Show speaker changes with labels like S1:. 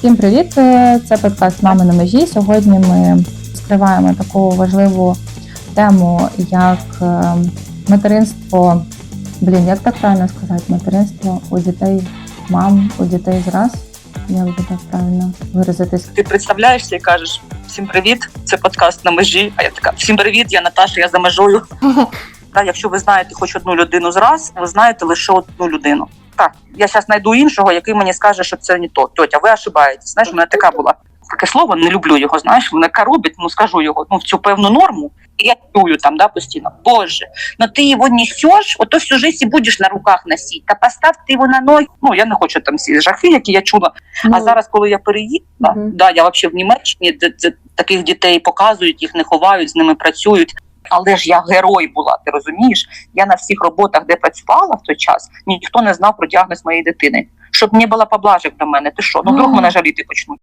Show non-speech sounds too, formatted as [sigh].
S1: Всім привіт! Е, Це подкаст Мами на межі. Сьогодні ми скриваємо таку важливу тему, як е, материнство. Блін, як так правильно сказати? Материнство у дітей, мам, у дітей зраз. Як би так правильно виразитись?
S2: Ти представляєшся і кажеш всім привіт, це подкаст на межі. А я така всім привіт, я Наташа, я за межою. [laughs] Та, якщо ви знаєте хоч одну людину зраз, ви знаєте лише одну людину. Так, я зараз знайду іншого, який мені скаже, що це не то. Тьотя, ви ошибаєтесь. Знаєш, у мене така була таке слово, не люблю його. Знаєш, воно яка робить, ну скажу його ну в цю певну норму. І я чую там, да, постійно. Боже, но ти його несеш, ото всю і будеш на руках носити. Та постав ти його на ноги. Ну я не хочу там всі жахи, які я чула. А зараз, коли я переїхала,
S1: Мгм.
S2: да, я взагалі в Німеччині, де, де таких дітей показують, їх не ховають, з ними працюють. Але ж я герой була, ти розумієш? Я на всіх роботах, де працювала в той час, ніхто не знав про діагноз моєї дитини. Щоб не було поблажок до мене. Ти що? Ну вдруг мене жаліти почнуть.